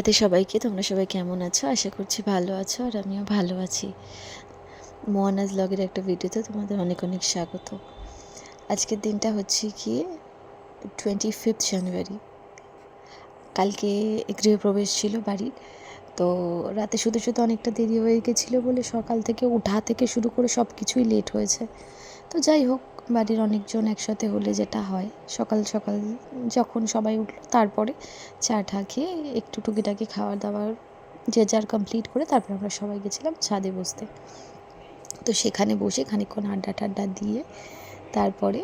রাতে সবাইকে, তোমরা সবাই কেমন আছো? আশা করছি ভালো আছো আর আমিও ভালো আছি। মোহনাজ লগের একটা ভিডিওতে তোমাদের অনেক অনেক স্বাগত। আজকের দিনটা হচ্ছে কি টোয়েন্টি ফিফথ জানুয়ারি কালকে গৃহপ্রবেশ ছিল বাড়ির, তো রাতে শুধু শুধু অনেকটা দেরি হয়ে গেছিল বলে সকাল থেকে উঠা থেকে শুরু করে সব কিছুই লেট হয়েছে। তো যাই হোক বাড়ির অনেকজন একসাথে হলে যেটা হয়, সকাল সকাল যখন সবাই উঠল, তারপরে চা টা খেয়ে একটু টুকিটাকি খাওয়ার দাওয়ার যে যার কমপ্লিট করে তারপর আমরা সবাই গেছিলাম ছাদে বসতে। তো সেখানে বসে খানিকক্ষণ আড্ডা টাড্ডা দিয়ে তারপরে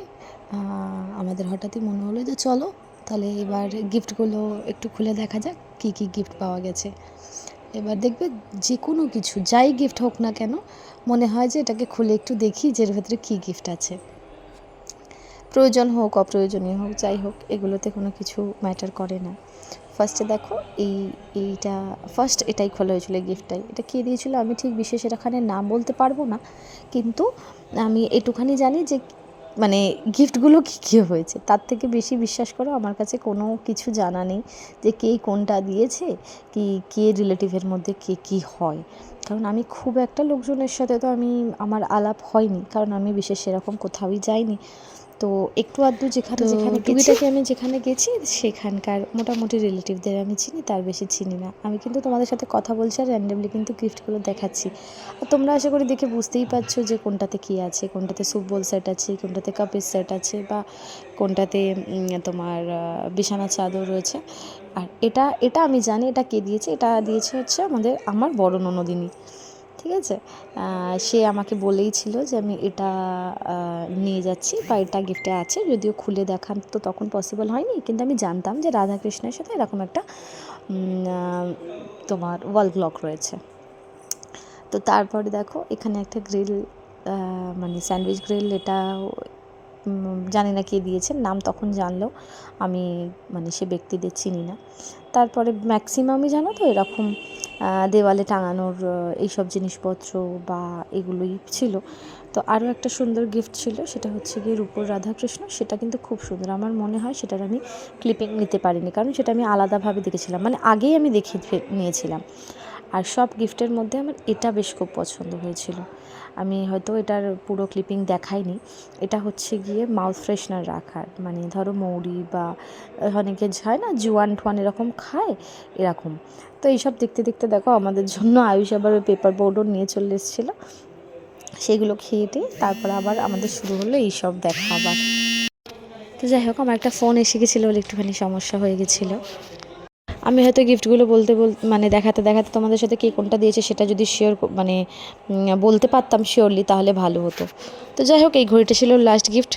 আমাদের হঠাৎই মনে হলো যে চলো, তাহলে এবার গিফটগুলো একটু খুলে দেখা যাক কী কী গিফট পাওয়া গেছে। এবার দেখবে যে কোনো কিছু, যাই গিফট হোক না কেন, মনে হয় যে এটাকে খুলে একটু দেখি যে এর ভেতরে কী গিফট আছে। প্রয়োজন হোক, অপ্রয়োজনীয় হোক, যাই হোক, এগুলোতে কোনো কিছু ম্যাটার করে না। ফার্স্টে দেখো, এই, এইটা ফার্স্ট এটাই খোলা হয়েছিল গিফটটাই এটা কে দিয়েছিল? আমি ঠিক বিশেষ এখানে নাম বলতে পারব না, কিন্তু আমি এটুখানি জানি যে মানে গিফটগুলো কী কী হয়েছে? তার থেকে বেশি বিশ্বাস করো, আমার কাছে কোনো কিছু জানা নেই যে কে কোনটা দিয়েছে, কি, কে রিলেটিভের মধ্যে কে, কী হয়। কারণ আমি খুব একটা লোকজনের সাথে তো আমি, আমার আলাপ হয়নি, কারণ আমি বিশেষ সেরকম কোথাওই যাইনি। তো একটু আধটু যেখানে যেখানে টুকিটাকি আমি যেখানে গেছি সেখানকার মোটামুটি রিলেটিভদের আমি চিনি তার বেশি চিনি না। আমি কিন্তু তোমাদের সাথে কথা বলছি আর র্যান্ডামলি কিন্তু গিফটগুলো দেখাচ্ছি। আর তোমরা আশা করি দেখে বুঝতেই পারছ যে কোনটাতে কী আছে কোনটাতে সুপবোল সেট আছে কোনটাতে কাপের সেট আছে বা কোনটাতে তোমার বিছানা চাদর রয়েছে। আর এটা এটা আমি জানি এটা কে দিয়েছে এটা দিয়েছে হচ্ছে আমাদের আমার বড় ননদিনী। ঠিক আছে? সে আমাকে বলেই ছিল যে আমি এটা নিয়ে যাচ্ছি বা এটা গিফটে আছে, যদিও খুলে দেখান তো তখন পসিবল হয়নি। কিন্তু আমি জানতাম যে রাধাকৃষ্ণের সাথে এরকম একটা তোমার ওয়াল ক্লক রয়েছে। তো তারপরে দেখো, এখানে একটা গ্রিল মানে স্যান্ডউইচ গ্রিল এটা জানি না কে দিয়েছেন নাম তখন জানলেও আমি মানে সে ব্যক্তিদের চিনি না। তারপরে ম্যাক্সিমামই জানো তো এরকম দেওয়ালে টাঙানোর এইসব জিনিসপত্র বা এগুলোই ছিল। তো আরও একটা সুন্দর গিফট ছিল, সেটা হচ্ছে গিয়ে রূপর রাধাকৃষ্ণ। সেটা কিন্তু খুব সুন্দর। আমার মনে হয় সেটার আমি ক্লিপিং নিতে পারিনি, কারণ সেটা আমি আলাদাভাবে দেখেছিলাম। মানে আগেই আমি দেখে নিয়েছিলাম। আর সব গিফটের মধ্যে আমার এটা বেশ খুব পছন্দ হয়েছিল। আমি হয়তো এটার পুরো ক্লিপিং দেখাইনি। এটা হচ্ছে গিয়ে মাউথ ফ্রেশনার রাখার। মানে ধরো মৌরি বা অনেকে হয় না, জুয়ান ঠুয়ান এরকম খায়, এরকম। তো এইসব দেখতে দেখতে দেখো, আমাদের জন্য আয়ুষ আবার ওই পেপার বোর্ডও নিয়ে চলে এসেছিল। সেগুলো খেয়ে টেয়ে তারপর আবার আমাদের শুরু হলো এইসব দেখা আবার। তো যাই হোক, আমার একটা ফোন এসে গেছিল বলে একটুখানি সমস্যা হয়ে গেছিল। আমি হয়তো গিফটগুলো বলতে বল মানে দেখাতে দেখাতে তোমাদের সাথে কে কোনটা দিয়েছে সেটা যদি শিওর মানে বলতে পারতাম শিওরলি তাহলে ভালো হতো। তো যাই হোক, এই ঘড়িটা ছিল লাস্ট গিফট